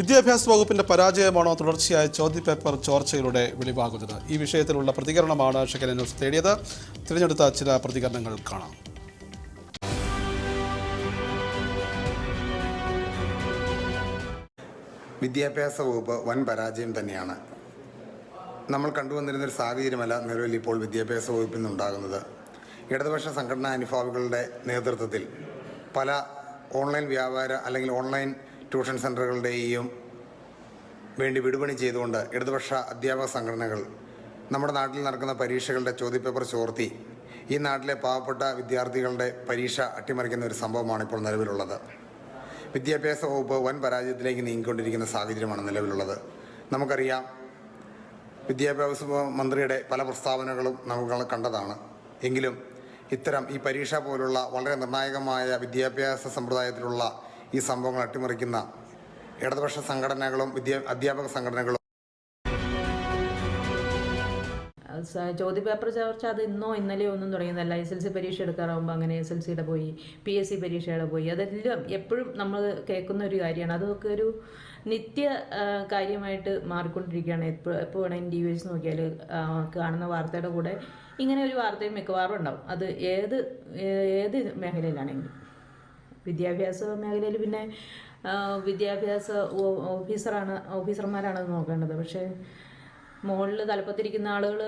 വിദ്യാഭ്യാസ വകുപ്പിന്റെ പരാജയമാണോ തുടർച്ചയായ ചോദ്യപേപ്പർ ചോർച്ചയിലൂടെ വെളിവാകുന്നത്? ഈ വിഷയത്തിലുള്ള പ്രതികരണമാണ് ഷെക്കൻ ന്യൂസ് തേടിയത്. തിരഞ്ഞെടുത്ത ചില പ്രതികരണങ്ങൾ കാണാം. വിദ്യാഭ്യാസ വകുപ്പ് വൻ പരാജയം തന്നെയാണ്. നമ്മൾ കണ്ടുവന്നിരുന്ന ഒരു സാഹചര്യമല്ല നിലവിൽ ഇപ്പോൾ വിദ്യാഭ്യാസ വകുപ്പിൽ നിന്നുണ്ടാകുന്നത്. ഇടതുപക്ഷ സംഘടനാ അനുഭാവികളുടെ നേതൃത്വത്തിൽ പല ഓൺലൈൻ വ്യാപാര അല്ലെങ്കിൽ ഓൺലൈൻ ട്യൂഷൻ സെന്ററുകളുടെയും വേണ്ടി വിടുപണി ചെയ്തുകൊണ്ട് ഇടതുപക്ഷ അധ്യാപക സംഘടനകൾ നമ്മുടെ നാട്ടിൽ നടക്കുന്ന പരീക്ഷകളുടെ ചോദ്യപേപ്പർ ചോർത്തി ഈ നാട്ടിലെ പാവപ്പെട്ട വിദ്യാർത്ഥികളുടെ പരീക്ഷ അട്ടിമറിക്കുന്ന ഒരു സംഭവമാണ് ഇപ്പോൾ നിലവിലുള്ളത്. വിദ്യാഭ്യാസ വകുപ്പ് വൻ പരാജയത്തിലേക്ക് നീങ്ങിക്കൊണ്ടിരിക്കുന്ന സാഹചര്യമാണ് നിലവിലുള്ളത്. നമുക്കറിയാം വിദ്യാഭ്യാസ മന്ത്രിയുടെ പല പ്രസ്താവനകളും നമുക്ക് കണ്ടതാണ്. എങ്കിലും ഇത്തരം ഈ പരീക്ഷ പോലുള്ള വളരെ നിർണായകമായ വിദ്യാഭ്യാസ സമ്പ്രദായത്തിലുള്ള ഈ സംഭവങ്ങൾ അട്ടിമറിക്കുന്ന ഇടതുപക്ഷ സംഘടനകളും അധ്യാപക സംഘടനകളും. ചോദ്യ പേപ്പർ ചോർച്ച അത് ഇന്നോ ഇന്നലെയോ ഒന്നും തുടങ്ങിയതല്ല. എസ് എൽ സി പരീക്ഷ എടുക്കാറാകുമ്പോൾ അങ്ങനെ എസ് എൽ സിയുടെ പോയി പി എസ് സി പരീക്ഷയുടെ പോയി. അതെല്ലാം എപ്പോഴും നമ്മൾ കേൾക്കുന്ന ഒരു കാര്യമാണ്. അതൊക്കെ ഒരു നിത്യ കാര്യമായിട്ട് മാറിക്കൊണ്ടിരിക്കുകയാണ്. എപ്പോൾ എപ്പോൾ വേണമെങ്കിൽ ടി വി നോക്കിയാൽ കാണുന്ന വാർത്തയുടെ കൂടെ ഇങ്ങനെ ഒരു വാർത്തയും മിക്കവാറും ഉണ്ടാവും. അത് ഏത് ഏത് മേഖലയിലാണെങ്കിലും. വിദ്യാഭ്യാസ മേഖലയിൽ പിന്നെ വിദ്യാഭ്യാസ ഓഫീസറാണ് ഓഫീസർമാരാണ് നോക്കേണ്ടത്. പക്ഷേ മുകളിൽ തലപ്പത്തിരിക്കുന്ന ആളുകൾ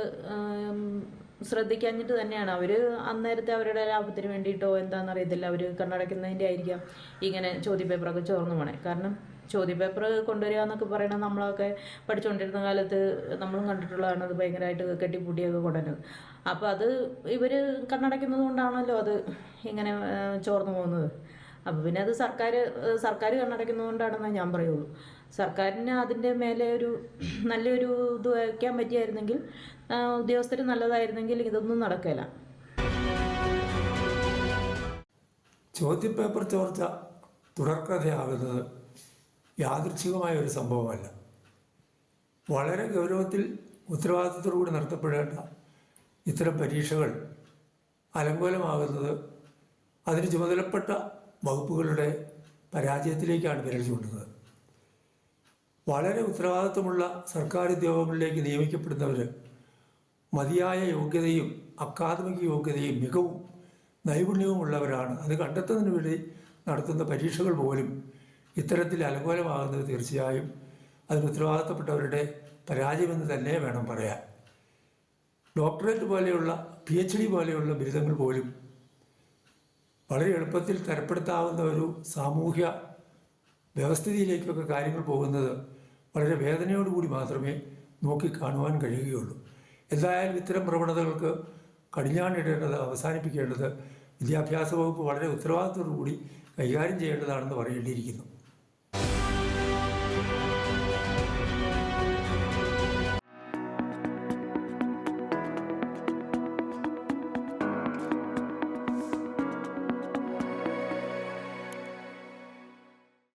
ശ്രദ്ധിക്കാഞ്ഞിട്ട് തന്നെയാണ്. അവർ അന്നേരത്തെ അവരുടെ ലാഭത്തിന് വേണ്ടിയിട്ടോ എന്താണെന്ന് അറിയത്തില്ല. അവർ കണ്ണടയ്ക്കുന്നതിന്റെ ആയിരിക്കാം ഇങ്ങനെ ചോദ്യപേപ്പറൊക്കെ ചോർന്നു പോണേ. കാരണം ചോദ്യപേപ്പർ കൊണ്ടുവരിക എന്നൊക്കെ പറയണത് നമ്മളൊക്കെ പഠിച്ചുകൊണ്ടിരുന്ന കാലത്ത് നമ്മളും കണ്ടിട്ടുള്ളതാണ് അത് ഭയങ്കരമായിട്ട് കെട്ടിപ്പൂട്ടിയൊക്കെ കൊണ്ടുവരുന്നത്. അപ്പോൾ അത് ഇവർ കണ്ണടയ്ക്കുന്നത് കൊണ്ടാണല്ലോ അത് ഇങ്ങനെ ചോർന്നു പോകുന്നത്. അപ്പോൾ പിന്നെ അത് സർക്കാർ സർക്കാർ കണ്ണടയ്ക്കുന്നതുകൊണ്ടാണെന്നേ ഞാൻ പറയുള്ളൂ. സർക്കാരിന് അതിന്റെ മേലെ ഒരു നല്ലൊരു ഇത് വയ്ക്കാൻ പറ്റിയായിരുന്നെങ്കിൽ ഉദ്യോഗസ്ഥർ നല്ലതായിരുന്നെങ്കിൽ ഇതൊന്നും നടക്കില്ല ചോദ്യപേപ്പർ ചോർച്ച തുടർക്കഥയാകുന്നത് യാദൃച്ഛികമായ ഒരു സംഭവമല്ല. വളരെ ഗൗരവത്തിൽ ഉത്തരവാദിത്തത്തോടുകൂടി നടത്തപ്പെടേണ്ട ഇത്തരം പരീക്ഷകൾ അലങ്കോലമാകുന്നത് അതിന് ചുമതലപ്പെട്ട വകുപ്പുകളുടെ പരാജയത്തിലേക്കാണ് ചൂണ്ടുന്നത്. വളരെ ഉത്തരവാദിത്വമുള്ള സർക്കാർ ഉദ്യോഗങ്ങളിലേക്ക് നിയമിക്കപ്പെടുന്നവർ മതിയായ യോഗ്യതയും അക്കാദമിക് യോഗ്യതയും മികവും നൈപുണ്യവും ഉള്ളവരാണ് അത് കണ്ടെത്തുന്നതിന് വേണ്ടി നടത്തുന്ന പരീക്ഷകൾ പോലും ഇത്തരത്തിൽ അലങ്കോലമാകുന്നത് തീർച്ചയായും അതിന് ഉത്തരവാദിത്തപ്പെട്ടവരുടെ പരാജയമെന്ന് തന്നെ വേണം പറയാൻ. ഡോക്ടറേറ്റ് പോലെയുള്ള പി എച്ച് ഡി പോലെയുള്ള ബിരുദങ്ങൾ പോലും വളരെ എളുപ്പത്തിൽ തരപ്പെടുത്താവുന്ന ഒരു സാമൂഹ്യ വ്യവസ്ഥിതിയിലേക്കൊക്കെ കാര്യങ്ങൾ പോകുന്നത് വളരെ വേദനയോടുകൂടി മാത്രമേ നോക്കി നോക്കിക്കാണുവാൻ കഴിയുകയുള്ളൂ. എന്തായാലും ഇത്തരം പ്രവണതകൾക്ക് കടിഞ്ഞാണിടേണ്ടത് അവസാനിപ്പിക്കേണ്ടത് വിദ്യാഭ്യാസ വകുപ്പ് വളരെ ഉത്തരവാദിത്തോടു കൂടി കൈകാര്യം ചെയ്യേണ്ടതാണെന്ന് പറയേണ്ടിയിരിക്കുന്നു.